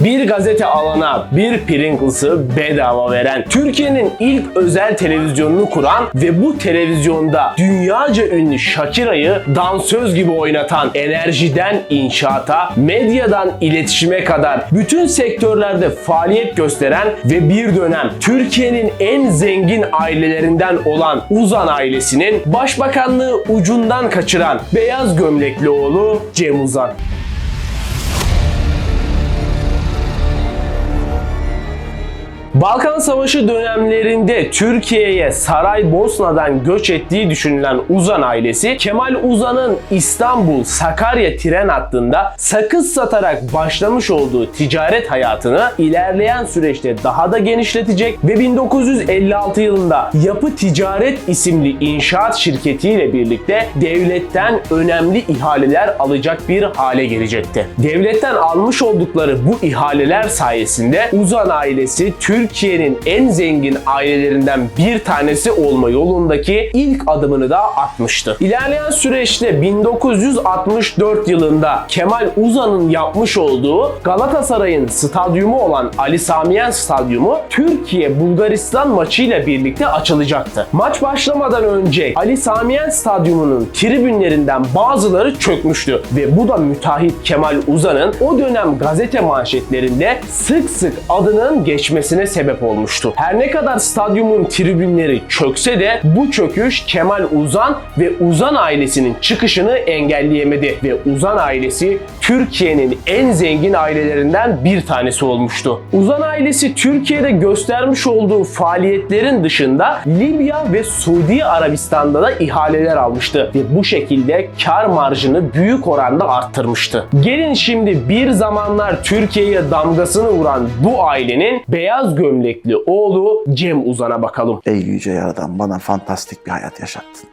Bir gazete alana bir Pringles'ı bedava veren, Türkiye'nin ilk özel televizyonunu kuran ve bu televizyonda dünyaca ünlü Shakira'yı dansöz gibi oynatan, enerjiden inşaata, medyadan iletişime kadar bütün sektörlerde faaliyet gösteren ve bir dönem Türkiye'nin en zengin ailelerinden olan Uzan ailesinin başbakanlığı ucundan kaçıran beyaz gömlekli oğlu Cem Uzan. Balkan Savaşı dönemlerinde Türkiye'ye Saraybosna'dan göç ettiği düşünülen Uzan ailesi Kemal Uzan'ın İstanbul Sakarya tren hattında sakız satarak başlamış olduğu ticaret hayatını ilerleyen süreçte daha da genişletecek ve 1956 yılında Yapı Ticaret isimli inşaat şirketiyle birlikte devletten önemli ihaleler alacak bir hale gelecekti. Devletten almış oldukları bu ihaleler sayesinde Uzan ailesi Türkiye'nin en zengin ailelerinden bir tanesi olma yolundaki ilk adımını da atmıştı. İlerleyen süreçte 1964 yılında Kemal Uzan'ın yapmış olduğu Galatasaray'ın stadyumu olan Ali Samiyen Stadyumu Türkiye Bulgaristan maçıyla birlikte açılacaktı. Maç başlamadan önce Ali Samiyen Stadyumu'nun tribünlerinden bazıları çökmüştü ve bu da müteahhit Kemal Uzan'ın o dönem gazete manşetlerinde sık sık adının geçmesine sebep olmuştu. Her ne kadar stadyumun tribünleri çökse de bu çöküş Kemal Uzan ve Uzan ailesinin çıkışını engelleyemedi ve Uzan ailesi Türkiye'nin en zengin ailelerinden bir tanesi olmuştu. Uzan ailesi Türkiye'de göstermiş olduğu faaliyetlerin dışında Libya ve Suudi Arabistan'da da ihaleler almıştı ve bu şekilde kar marjını büyük oranda arttırmıştı. Gelin şimdi bir zamanlar Türkiye'ye damgasını vuran bu ailenin beyaz gömlekli oğlu Cem Uzan'a bakalım. Ey yüce yaradan bana fantastik bir hayat yaşattın.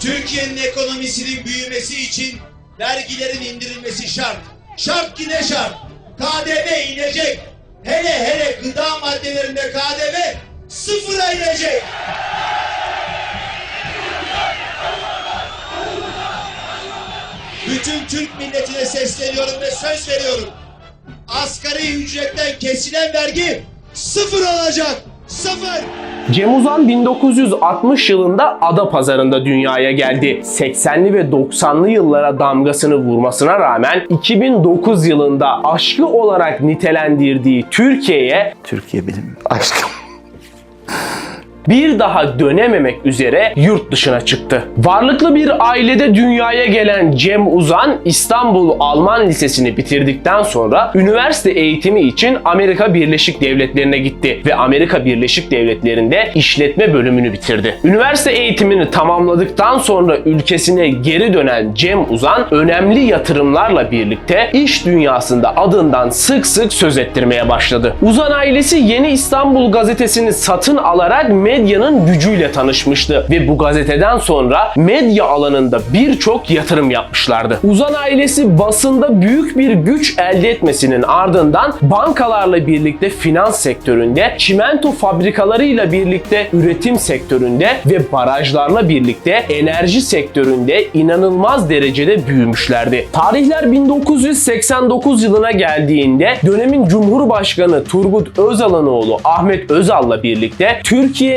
Türkiye'nin ekonomisinin büyümesi için vergilerin indirilmesi şart. Şart ki ne şart? KDV inecek. Hele hele gıda maddelerinde KDV sıfıra inecek. Bütün Türk milletine sesleniyorum ve söz veriyorum. Asgari ücretten kesilen vergi sıfır olacak. Sıfır. Cem Uzan 1960 yılında Adapazarı'nda dünyaya geldi. 80'li ve 90'lı yıllara damgasını vurmasına rağmen 2009 yılında aşkı olarak nitelendirdiği Türkiye'ye Türkiye benim aşkım. Bir daha dönememek üzere yurt dışına çıktı. Varlıklı bir ailede dünyaya gelen Cem Uzan İstanbul Alman Lisesi'ni bitirdikten sonra üniversite eğitimi için Amerika Birleşik Devletleri'ne gitti ve Amerika Birleşik Devletleri'nde işletme bölümünü bitirdi. Üniversite eğitimini tamamladıktan sonra ülkesine geri dönen Cem Uzan önemli yatırımlarla birlikte iş dünyasında adından sık sık söz ettirmeye başladı. Uzan ailesi Yeni İstanbul gazetesini satın alarak medyanın gücüyle tanışmıştı ve bu gazeteden sonra medya alanında birçok yatırım yapmışlardı. Uzan ailesi basında büyük bir güç elde etmesinin ardından bankalarla birlikte finans sektöründe, çimento fabrikalarıyla birlikte üretim sektöründe ve barajlarla birlikte enerji sektöründe inanılmaz derecede büyümüşlerdi. Tarihler 1989 yılına geldiğinde dönemin Cumhurbaşkanı Turgut Özal'ın oğlu Ahmet Özal'la birlikte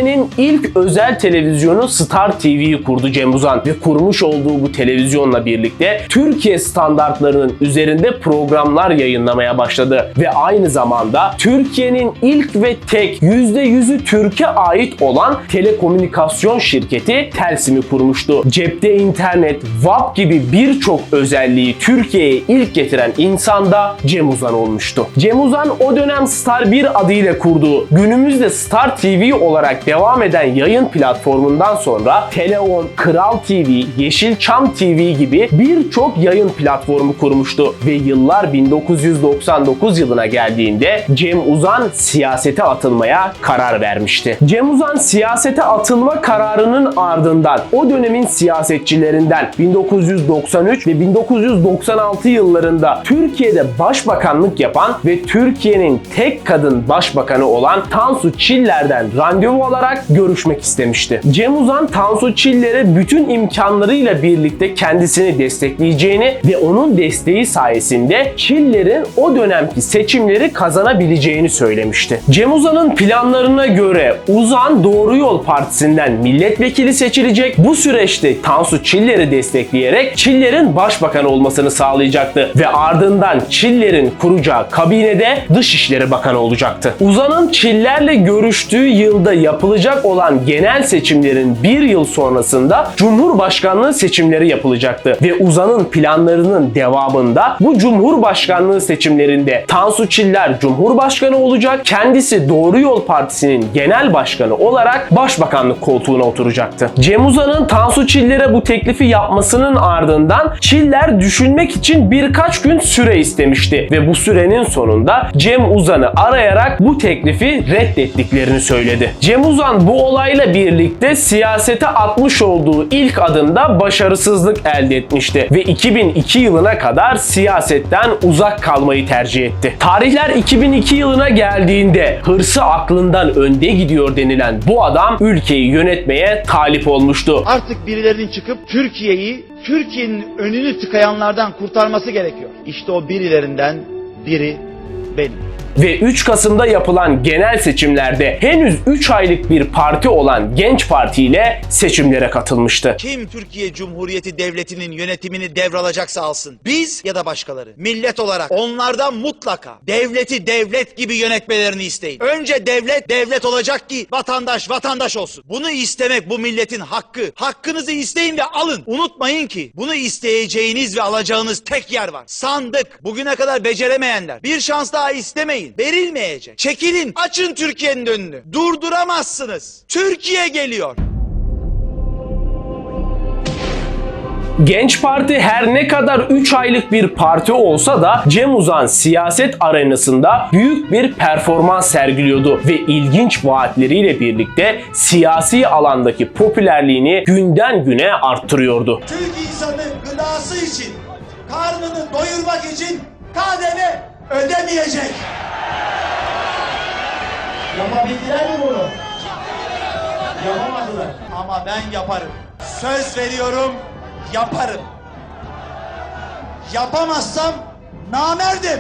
Türkiye'nin ilk özel televizyonu Star TV'yi kurdu Cem Uzan ve kurmuş olduğu bu televizyonla birlikte Türkiye standartlarının üzerinde programlar yayınlamaya başladı ve aynı zamanda Türkiye'nin ilk ve tek %100'ü Türkiye ait olan telekomünikasyon şirketi Telsim'i kurmuştu. Cepte internet, WAP gibi birçok özelliği Türkiye'ye ilk getiren insan da Cem Uzan olmuştu. Cem Uzan o dönem Star 1 adıyla kurduğu, günümüzde Star TV olarak devam devam eden yayın platformundan sonra Teleon, Kral TV, Yeşilçam TV gibi birçok yayın platformu kurmuştu ve yıllar 1999 yılına geldiğinde Cem Uzan siyasete atılmaya karar vermişti. Cem Uzan siyasete atılma kararının ardından o dönemin siyasetçilerinden 1993 ve 1996 yıllarında Türkiye'de başbakanlık yapan ve Türkiye'nin tek kadın başbakanı olan Tansu Çiller'den randevu alarak görüşmek istemişti. Cem Uzan Tansu Çiller'e bütün imkanlarıyla birlikte kendisini destekleyeceğini ve onun desteği sayesinde Çiller'in o dönemki seçimleri kazanabileceğini söylemişti. Cem Uzan'ın planlarına göre Uzan Doğru Yol Partisi'nden milletvekili seçilecek. Bu süreçte Tansu Çiller'i destekleyerek Çiller'in başbakan olmasını sağlayacaktı ve ardından Çiller'in kuracağı kabinede Dışişleri Bakanı olacaktı. Uzan'ın Çiller'le görüştüğü yılda yapılacak olan genel seçimlerin bir yıl sonrasında Cumhurbaşkanlığı seçimleri yapılacaktı ve Uzan'ın planlarının devamında bu Cumhurbaşkanlığı seçimlerinde Tansu Çiller Cumhurbaşkanı olacak, kendisi Doğru Yol Partisi'nin genel başkanı olarak başbakanlık koltuğuna oturacaktı. Cem Uzan'ın Tansu Çiller'e bu teklifi yapmasının ardından Çiller düşünmek için birkaç gün süre istemişti ve bu sürenin sonunda Cem Uzan'ı arayarak bu teklifi reddettiklerini söyledi. Cem Uzan bu olayla birlikte siyasete atmış olduğu ilk adımda başarısızlık elde etmişti ve 2002 yılına kadar siyasetten uzak kalmayı tercih etti. Tarihler 2002 yılına geldiğinde hırsı aklından önde gidiyor denilen bu adam ülkeyi yönetmeye talip olmuştu. Artık birilerinin çıkıp Türkiye'yi, Türkiye'nin önünü tıkayanlardan kurtarması gerekiyor. İşte o birilerinden biri benim. Ve 3 Kasım'da yapılan genel seçimlerde henüz 3 aylık bir parti olan Genç Parti ile seçimlere katılmıştı. Kim Türkiye Cumhuriyeti Devleti'nin yönetimini devralacaksa alsın. Biz ya da başkaları. Millet olarak onlardan mutlaka devleti devlet gibi yönetmelerini isteyin. Önce devlet devlet olacak ki vatandaş vatandaş olsun. Bunu istemek bu milletin hakkı. Hakkınızı isteyin ve alın. Unutmayın ki bunu isteyeceğiniz ve alacağınız tek yer var. Sandık. Bugüne kadar beceremeyenler. Bir şans daha istemeyin. Verilmeyecek. Çekilin. Açın Türkiye'nin önünü. Durduramazsınız. Türkiye geliyor. Genç Parti her ne kadar 3 aylık bir parti olsa da Cem Uzan siyaset arenasında büyük bir performans sergiliyordu ve ilginç vaatleriyle birlikte siyasi alandaki popülerliğini günden güne arttırıyordu. Türk insanının gıdası için, karnını doyurmak için KDV ödemeyecek. Yapabildiler mi bunu? Yapamadılar. Ama ben yaparım. Söz veriyorum, yaparım. Yapamazsam namerdim.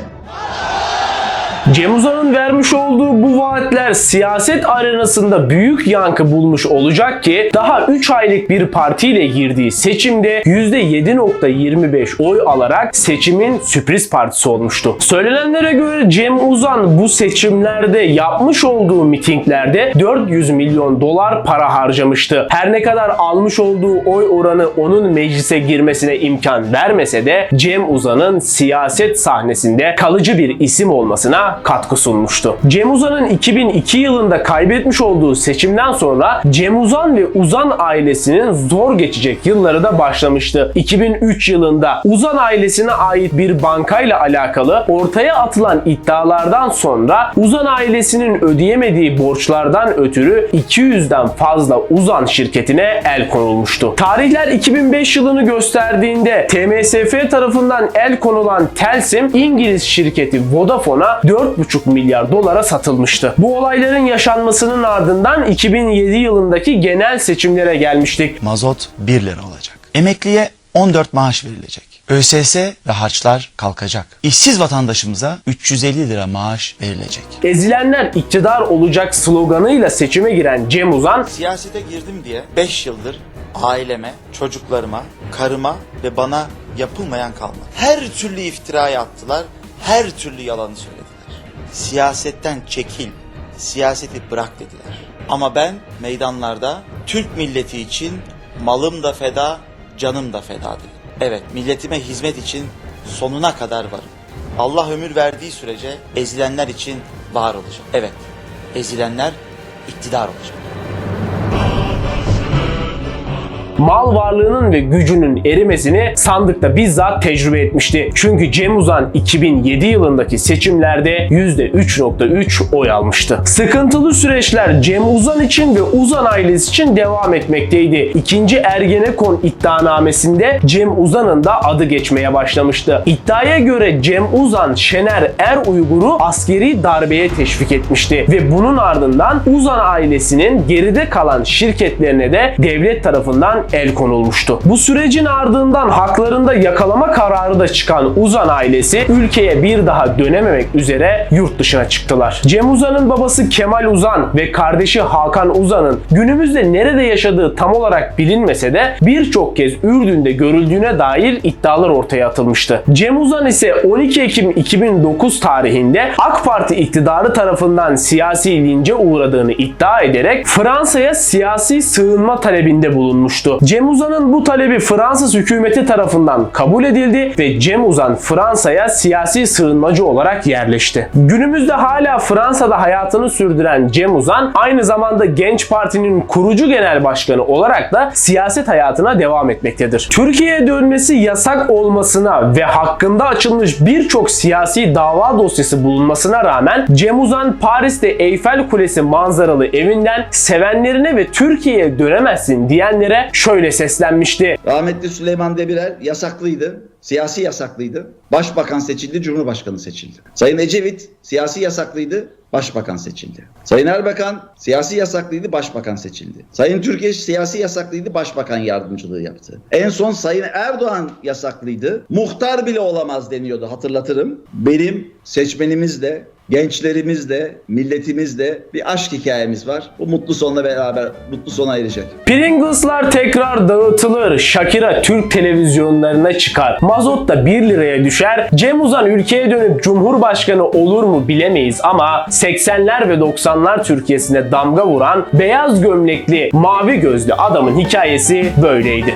Cem Uzan'ın vermiş olduğu bu vaatler siyaset arenasında büyük yankı bulmuş olacak ki daha 3 aylık bir partiyle girdiği seçimde %7.25 oy alarak seçimin sürpriz partisi olmuştu. Söylenenlere göre Cem Uzan bu seçimlerde yapmış olduğu mitinglerde 400 milyon dolar para harcamıştı. Her ne kadar almış olduğu oy oranı onun meclise girmesine imkan vermese de Cem Uzan'ın siyaset sahnesinde kalıcı bir isim olmasına katkı sunmuştu. Cem Uzan'ın 2002 yılında kaybetmiş olduğu seçimden sonra Cem Uzan ve Uzan ailesinin zor geçecek yılları da başlamıştı. 2003 yılında Uzan ailesine ait bir bankayla alakalı ortaya atılan iddialardan sonra Uzan ailesinin ödeyemediği borçlardan ötürü 200'den fazla Uzan şirketine el konulmuştu. Tarihler 2005 yılını gösterdiğinde TMSF tarafından el konulan Telsim İngiliz şirketi Vodafone'a 4,5 milyar dolara satılmıştı. Bu olayların yaşanmasının ardından 2007 yılındaki genel seçimlere gelmiştik. mazot 1 lira olacak. Emekliye 14 maaş verilecek. ÖSS ve harçlar kalkacak. İşsiz vatandaşımıza 350 lira maaş verilecek. Ezilenler iktidar olacak sloganıyla seçime giren Cem Uzan Siyasete girdim diye 5 yıldır aileme, çocuklarıma, karıma ve bana yapılmayan kalmadı. Her türlü iftirayı attılar, her türlü yalanı söylediler. Siyasetten çekil, siyaseti bırak dediler. Ama ben meydanlarda Türk milleti için malım da feda, canım da feda dedim. Evet, milletime hizmet için sonuna kadar varım. Allah ömür verdiği sürece ezilenler için var olacak. Evet, ezilenler iktidar olacak. Mal varlığının ve gücünün erimesini sandıkta bizzat tecrübe etmişti. Çünkü Cem Uzan 2007 yılındaki seçimlerde %3.3 oy almıştı. Sıkıntılı süreçler Cem Uzan için ve Uzan ailesi için devam etmekteydi. İkinci Ergenekon iddianamesinde Cem Uzan'ın da adı geçmeye başlamıştı. İddiaya göre Cem Uzan Şener Er Uygur'u askeri darbeye teşvik etmişti ve bunun ardından Uzan ailesinin geride kalan şirketlerine de devlet tarafından el konulmuştu. Bu sürecin ardından haklarında yakalama kararı da çıkan Uzan ailesi ülkeye bir daha dönememek üzere yurt dışına çıktılar. Cem Uzan'ın babası Kemal Uzan ve kardeşi Hakan Uzan'ın günümüzde nerede yaşadığı tam olarak bilinmese de birçok kez Ürdün'de görüldüğüne dair iddialar ortaya atılmıştı. Cem Uzan ise 12 Ekim 2009 tarihinde AK Parti iktidarı tarafından siyasi lince uğradığını iddia ederek Fransa'ya siyasi sığınma talebinde bulunmuştu. Cem Uzan'ın bu talebi Fransız hükümeti tarafından kabul edildi ve Cem Uzan Fransa'ya siyasi sığınmacı olarak yerleşti. Günümüzde hala Fransa'da hayatını sürdüren Cem Uzan aynı zamanda Genç Parti'nin kurucu genel başkanı olarak da siyaset hayatına devam etmektedir. Türkiye'ye dönmesi yasak olmasına ve hakkında açılmış birçok siyasi dava dosyası bulunmasına rağmen Cem Uzan Paris'te Eyfel Kulesi manzaralı evinden sevenlerine ve Türkiye'ye dönemezsin diyenlere şöyle seslenmişti. Rahmetli Süleyman Demirel yasaklıydı. Siyasi yasaklıydı. Başbakan seçildi, Cumhurbaşkanı seçildi. Sayın Ecevit siyasi yasaklıydı, başbakan seçildi. Sayın Erbakan siyasi yasaklıydı, başbakan seçildi. Sayın Türkeş siyasi yasaklıydı, başbakan yardımcılığı yaptı. En son Sayın Erdoğan yasaklıydı. Muhtar bile olamaz deniyordu hatırlatırım. Benim seçmenimizle gençlerimizle, milletimizle bir aşk hikayemiz var. Bu mutlu sonla beraber mutlu sona erecek. Pringles'lar tekrar dağıtılır. Shakira Türk televizyonlarına çıkar. Mazot da 1 liraya düşer. Cem Uzan ülkeye dönüp Cumhurbaşkanı olur mu bilemeyiz ama 80'ler ve 90'lar Türkiye'sine damga vuran beyaz gömlekli, mavi gözlü adamın hikayesi böyleydi.